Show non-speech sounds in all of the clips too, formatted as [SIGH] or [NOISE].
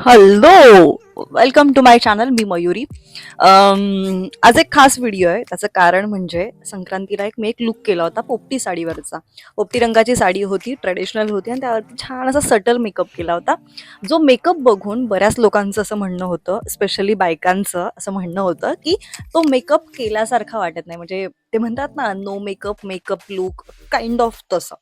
Hello welcome to my channel me Mayuri. Um, आज एक खास व्हिडिओ आहे. त्याचं कारण म्हणजे संक्रांतीला एक मी एक लुक केला होता पोपटी साडीवरचा. पोपटी रंगाची साडी होती ट्रेडिशनल होती आणि त्यावरती छान असा सटल मेकअप केला होता. जो मेकअप बघून बऱ्याच लोकांचं असं म्हणणं होतं स्पेशली बायकांचं असं म्हणणं होतं की तो मेकअप केल्यासारखा वाटत नाही. म्हणजे ते म्हणतात ना no makeup makeup look kind of तसं.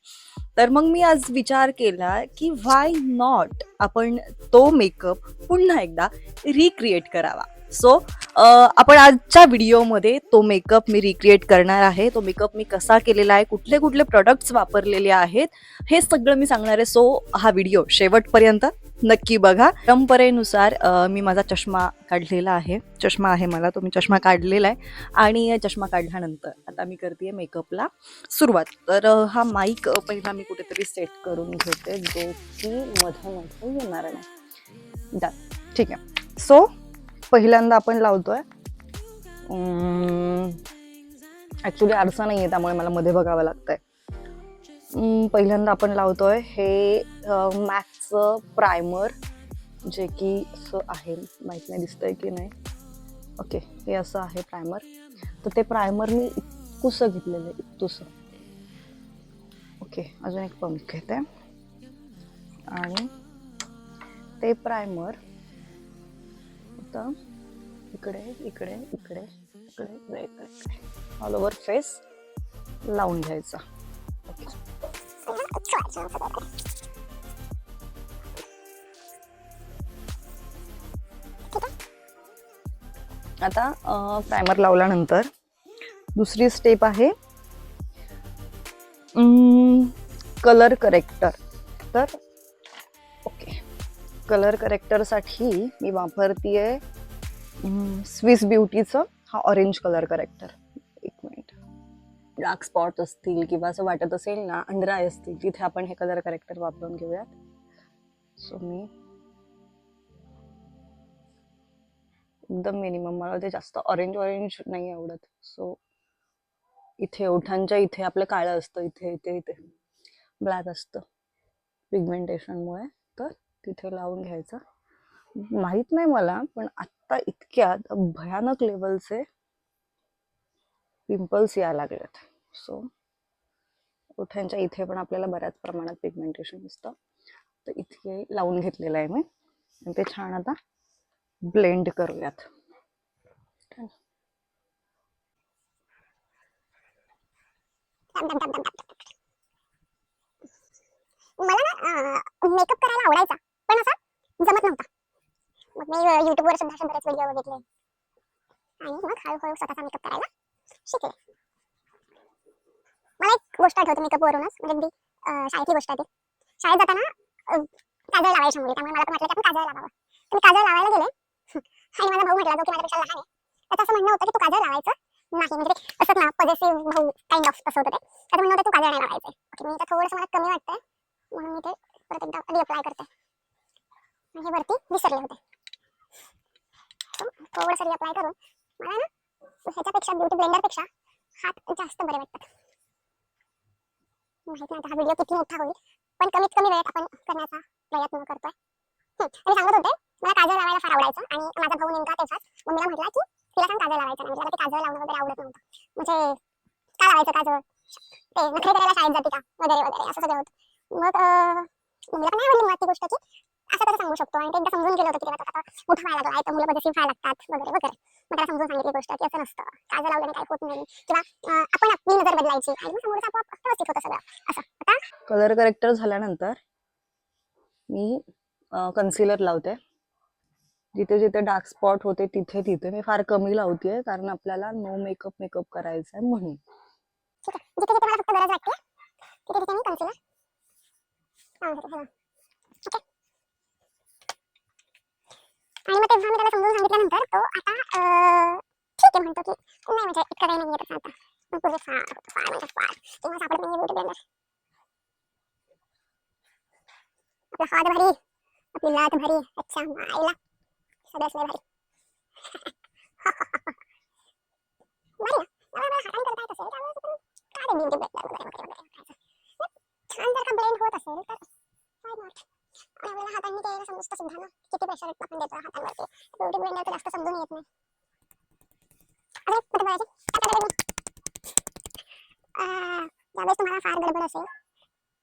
तर मग मी आज विचार केला की व्हाय नॉट आपण तो मेकअप पुन्हा एकदा रिक्रिएट करावा. सो आपण आजच्या व्हिडिओमध्ये तो मेकअप मी रिक्रिएट करणार आहे. तो मेकअप मी कसा केलेला आहे कुठले कुठले प्रोडक्ट्स वापरलेले आहेत हे सगळं मी सांगणार आहे. सो हा व्हिडिओ शेवटपर्यंत नक्की बघा. परंपरेनुसार मी माझा चष्मा काढलेला आहे. चष्मा आहे मला तो मी चष्मा काढलेला आहे. आणि चष्मा काढल्यानंतर आता मी करते मेकअपला सुरुवात. तर हा माईक पहिला मी कुठेतरी सेट करून घेते. जो की मध्ये मध्ये येणार नाही. ठीक आहे. सो पहिल्यांदा आपण लावतोय. ॲक्च्युली आरसा नाही आहे त्यामुळे मला मध्ये बघावं लागतंय. पहिल्यांदा आपण लावतोय हे मॅथचं प्रायमर जे की असं आहे माहीत नाही दिसतंय की नाही. ओके हे असं आहे प्रायमर. तर ते प्रायमर मी इतकुसं घेतलेलं आहे इतकुसं. ओके अजून एक पंप घेते. आणि ते प्रायमर आता इकडे इकडे इकडे इकडे इकडे ऑल ओव्हर फेस लावून घ्यायचा. आता प्रायमर लावल्यानंतर दुसरी स्टेप आहे कलर करेक्टर तर कलर करेक्टरसाठी मी वापरतीये स्विस ब्युटीचं हा ऑरेंज कलर करेक्टर एक मिनिट डार्क स्पॉट असतील किंवा असं वाटत असेल ना अंडर आय असतील तिथे आपण हे कलर करेक्टर वापरून घेऊयात. सो मी एकदम मिनिमम मला ते जास्त ऑरेंज ऑरेंज नाही आवडत. सो इथे ओठांच्या इथे आपलं काळं असतं इथे इथे इथे. ब्लॅक असतं. पिगमेंटेशनमुळे तर तिथे लावून घ्यायचं. माहीत नाही मला पण आत्ता इतक्यात भयानक लेवलचे पिंपल्स यायला लागलेत. सो ओठ्यांच्या इथे पण आपल्याला बऱ्याच प्रमाणात पिगमेंटेशन दिसतं. तर इथे लावून घेतलेलं आहे मी. आणि ते छान आता ब्लेंड करूयात. मला ना मेकअप करायला आवडायचा. जमत नव्हता. मग मी युट्यूबवर सुद्धा असे बरेच व्हिडिओ बघितले. आणि मग हळूहळू स्वतःचा मेकअप करायला शिकले. मला एक गोष्ट आठवते मेकअपवरूनच म्हणजे अगदी अं, शाळेतली गोष्ट आहे ती. शाळेत जाताना काजळ लावायची मुली त्यामुळे मला पण म्हटलं की आपण काजळ लावावं. तुम्ही काजळ लावायला गेले [LAUGHS] आणि माझा भाऊ म्हटला जो की माझ्यापेक्षा लहान आहे त्याचं असं म्हणणं होतं की तू काजळ लावायचं नाही. म्हणजे ते असंच ना पॉझिटिव्ह भाऊ काइंड ऑफ तसं होतं ते. त्याचं म्हणणं होतं तू काजळ नाही लावायचं ओके मी तर थोडंसं मला कमी वाटतंय म्हणून मी ते परत एकदा रिअप्लाय करते. मी हे वरती विसरले होते. So, थोडंसं अप्लाय करून मला ना ह्याच्यापेक्षा ब्युटी ब्लेंडरपेक्षा हात जास्त बरे वाटतात. माहिती नाही आता हा व्हिडिओ किती मोठा होईल? पण कमीत कमी वेळेत आपण करण्याचा प्रयत्न करतोय. आणि सांगत होते मला काजळ लावायला फार आवडायचं आणि माझा भाऊ नेमका तेव्हाच मम्मीला म्हटला की तिला सांग काजळ लावायचं नाही. म्हणजे मला ते काजळ लावणं वगैरे आवडत नव्हतं. म्हणजे का लावायचं काजळ? ते नखरे करायला शाळेत जाते का? वगैरे वगैरे असं सगळं होतं. मग मम्मीला पण नाही आवडली मुळात ती गोष्ट की असं कसं सांगू शकतो. आणि एकदा समजून गेलं होतं की आता मोठं व्हायला लागलं आहे तर मुलं पॉझिटिव्ह व्हायला लागतात वगैरे वगैरे. मग त्याला समजून सांगितली गोष्ट की असं नसतं. काजळ लावल्याने काही होत नाही. किंवा आपण आपली नजर बदलायची. आणि मग समोरचा आपोआप व्यवस्थित होतं सगळं असं. आता कलर करेक्टर झाल्यानंतर मी कन्सिलर लावते. जिथे जिथे डार्क स्पॉट होते तिथे तिथे मी फार कमी लावते कारण आपल्याला नो मेकअप मेकअप करायचा आहे. म्हणून जिथे जिथे मला फक्त गरज वाटते तिथे तिथे मी कन्सिलर लावून घेते सगळं ओके आणि मग तेव्हा मी त्याला समजून सांगितल्यानंतर तो आता अं, ठीक आहे म्हणतो की नाही म्हणजे इतकं काही नाही येत आता मग पूर्वी फार होतं, फार म्हणजे फार तेव्हा सापडत नाही ब्युटी ब्लेंडर आपला हात भारी आपली लात भारी अच्छा मायला सगळंच लय भारी भारी ना मला मला हाताने करता येत असेल त्यामुळे आपण काय ब्युटी ब्लेंडर वगैरे वगैरे वगैरे करायचं. छान जर का ब्लेंड होत असेल तर why not? आणि आपल्याला हातांनी ते समजतं सुद्धा ना किती प्रेशर आपण देतो हातांवरती ब्युटी ब्लेंडर जास्त समजून येत नाही अरे कुठे बघायचे ज्यावेळेस तुम्हाला फार गडबड असेल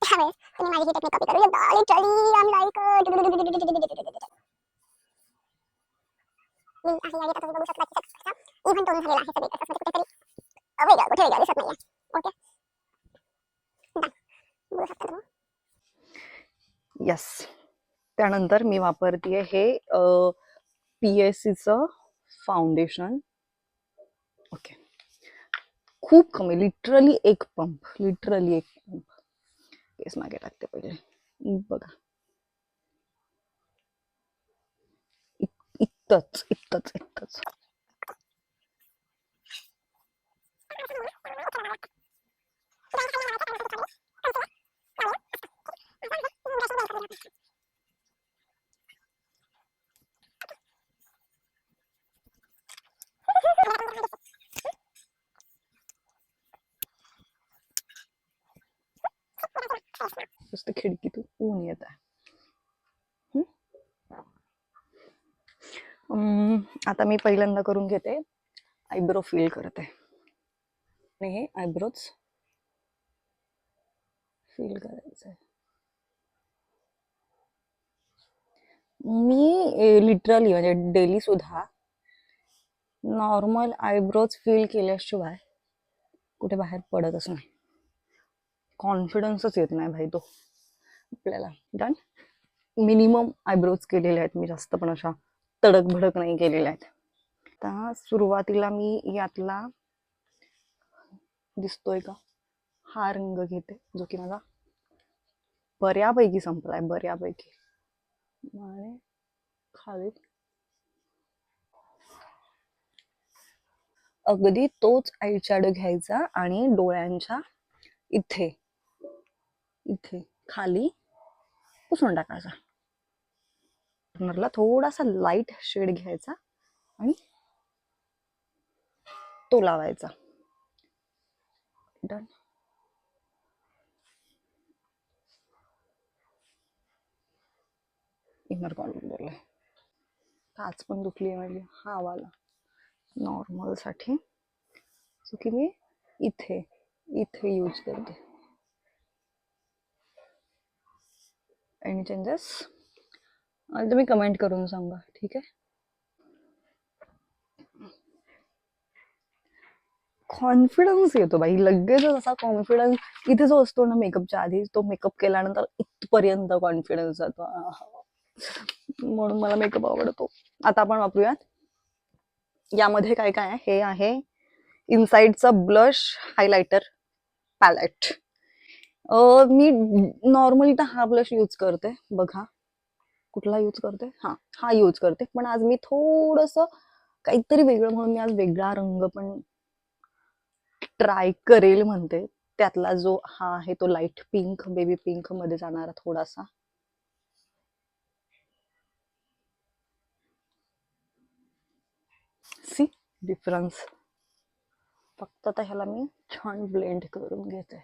त्यावेळेस तुम्ही माझी ही टेक्निक कॉपी करू शकता लिटरली आय लाईक मी आहे या गीताचं बघू शकता की इव्हन टोन झालेला आहे सगळीकडे म्हणजे कुठेतरी वेगळं कुठे वेगळं दिसत नाहीये ओके बघू शकता तुम्ही येस त्यानंतर मी वापरते हे पी एस सीचं फाउंडेशन ओके खूप कमी लिटरली एक पंप लिटरली एक पंप केस मागे टाकते पहिले. बघा. इत- इतकंच इतकंच नुसतं खिडकीतून ऊन येत आहे. अं, आता मी पहिल्यांदा करून घेते. आयब्रो फील करते. आणि हे आयब्रोज फील कर आहे मी लिटरली म्हणजे डेली सुद्धा नॉर्मल आयब्रोज फील केल्याशिवाय कुठे बाहेर पडतच नाही. कॉन्फिडन्सच येत नाही भाई तो. आपल्याला. डन मिनिमम आयब्रोज केलेले आहेत मी जास्त पण अशा तडक भडक नाही केलेल्या आहेत. आता सुरुवातीला मी यातला दिसतोय का? हा रंग घेते जो की माझा बऱ्यापैकी संपलाय बऱ्यापैकी. आणि खाली अगदी तोच आय घ्यायचा आणि डोळ्यांच्या इथे इथे खाली पुसून टाकायचा. कॉर्नरला थोडासा लाइट शेड घ्यायचा आणि तो लावायचा. डन इनर कॉर्नरला काच पण दुखली आहे माझी हा वाला नॉर्मलसाठी. सो की मी इथे इथे यूज करते. एनी चेंजेस आणि तुम्ही कमेंट करून सांगा ठीक आहे? कॉन्फिडन्स येतो बाई. लगेचच असा कॉन्फिडन्स इथे जो असतो ना मेकअपच्या आधी तो मेकअप केल्यानंतर इथपर्यंत कॉन्फिडन्स जातो. म्हणून मला मेकअप आवडतो. आता आपण वापरूयात. यामध्ये काय काय आहे? हे आहे इनसाईडचा ब्लश हायलायटर पॅलेट मी नॉर्मली तर हा ब्लश यूज करते. बघा. कुठला यूज करते? हा हा यूज करते. पण आज मी थोडस काहीतरी वेगळं म्हणून मी आज वेगळा रंग पण ट्राय करेल म्हणते. त्यातला जो हा आहे तो लाइट पिंक बेबी पिंकमध्ये जाणारा थोडासा. सी डिफरन्स फक्त आता ह्याला मी छान ब्लेंड करून घेते.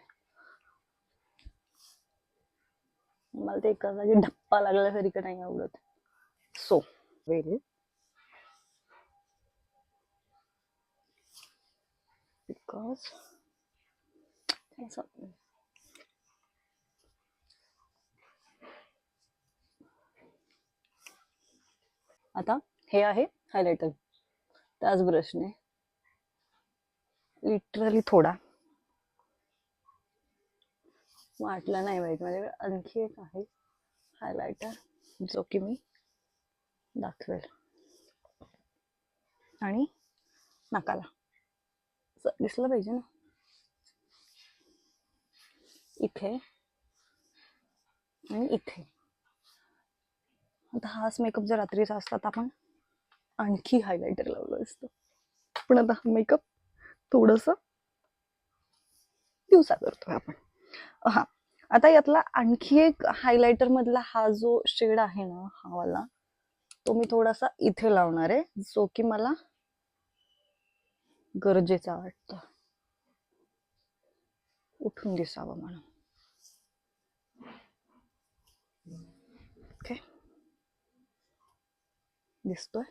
मला ते एका जागी धप्पा लागल्यासारखं नाही आवडत. सो वेल बिकॉज आता हे आहे हायलायटर त्याच ब्रशने. लिटरली थोडा. वाटला नाही वाईट माझ्याकडे आणखी एक आहे हायलायटर जो की मी दाखवेल. आणि नाकाला. दिसलं पाहिजे ना? इथे आणि इथे. आता हाच मेकअप जर रात्रीचा असता तर आपण आणखी हायलायटर लावलं असतं. पण आता हा मेकअप थोडस दिवसा करतोय आपण. हा आता यातला आणखी एक हायलायटर मधला हा जो शेड आहे ना हा वाला तो मी थोडासा इथे लावणार आहे जो की मला गरजेचा वाटतं. उठून दिसावं म्हणून. दिसतोय?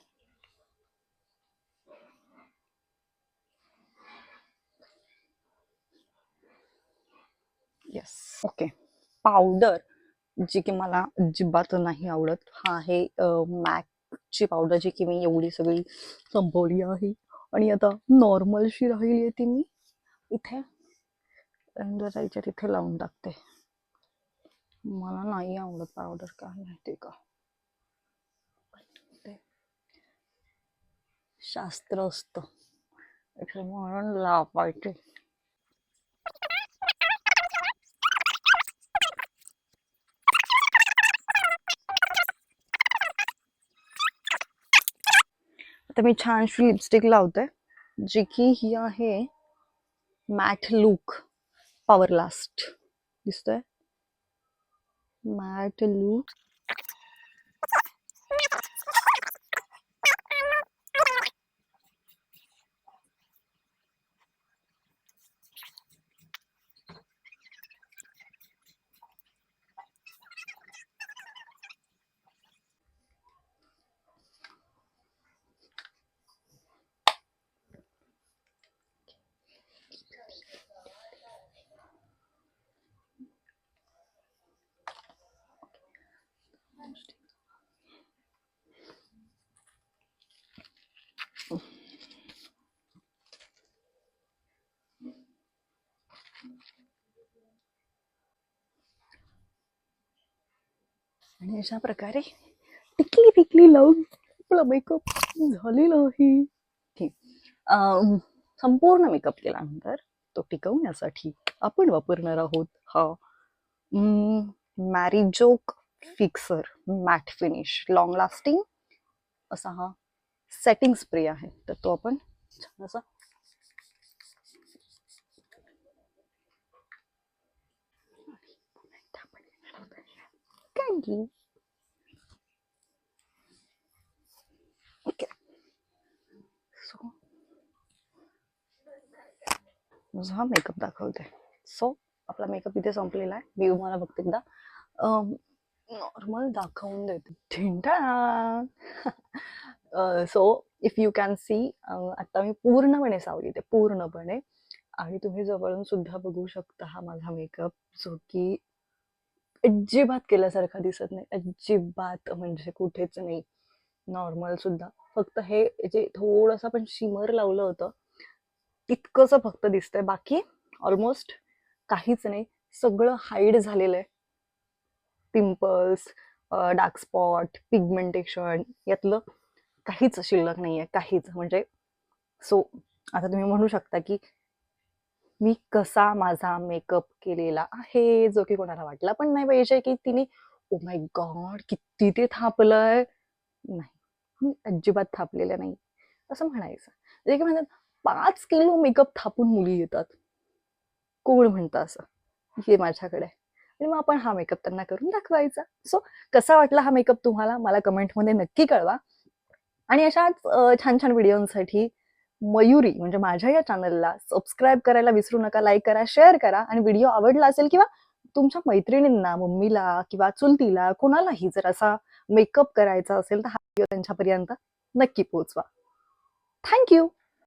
येस ओके पावडर जी की मला अजिबात नाही आवडत. हा आहे मॅकची पावडर जी की मी एवढी सगळी संपवली आहे. आणि आता नॉर्मलशी राहिली आहे ती मी. इथे. अंडर तिथे लावून टाकते. मला नाही आवडत पावडर काय माहिती का? ते शास्त्र असतं. म्हणून लावायचे. आता मी छानशी लिपस्टिक लावते, जी की ही आहे मॅट लुक पॉवर लास्ट दिसतोय? मॅट लुक आणि अशा प्रकारे टिकली टिकली लावून आपला मेकअप झालेला आहे. ठीक. संपूर्ण मेकअप केल्यानंतर तो टिकवण्यासाठी आपण वापरणार आहोत हा मॅरिजोक fixer matte finish long lasting असा हा सेटिंग स्प्रे आहे. तर तो आपण छान असा Thank you. ओके सो माझा हा मेकअप दाखवते. सो आपला मेकअप इथे संपलेला आहे. मी तुम्हाला फक्त एकदा नॉर्मल दाखवून देते. ठिंठा so if you can see आता मी पूर्णपणे सावली ते पूर्णपणे. आणि तुम्ही जवळून सुद्धा बघू शकता हा माझा मेकअप जो की अजिबात केल्यासारखा दिसत नाही. अजिबात म्हणजे कुठेच नाही. नॉर्मल सुद्धा. फक्त हे जे थोडंसं आपण शिमर लावलं होतं तितकंच फक्त दिसतंय. बाकी ऑलमोस्ट काहीच नाही. सगळं हाईड झालेलं आहे. पिंपल्स डार्क स्पॉट पिगमेंटेशन यातलं काहीच शिल्लक नाही आहे काहीच. म्हणजे सो आता तुम्ही म्हणू शकता की मी कसा माझा मेकअप केलेला आहे जो की कोणाला वाटला पण नाही पाहिजे की तिने ओ माय गॉड किती ते थापलंय. नाही मी अजिबात थापलेलं नाही असं म्हणायचं. जे की म्हणतात पाच किलो मेकअप थापून मुली येतात. कोण म्हणतं असं? हे माझ्याकडे आहे. आणि मग आपण हा मेकअप त्यांना करून दाखवायचा. सो कसा वाटला हा मेकअप तुम्हाला? मला कमेंटमध्ये नक्की कळवा. आणि अशाच छान छान व्हिडिओंसाठी मयुरी म्हणजे माझ्या या चॅनलला सबस्क्राईब करायला विसरू नका लाईक करा शेअर करा आणि व्हिडिओ आवडला असेल किंवा तुमच्या मैत्रिणींना मम्मीला किंवा चुलतीला कोणालाही जर असा मेकअप करायचा असेल तर हा व्हिडिओ त्यांच्यापर्यंत नक्की पोहोचवा. थँक्यू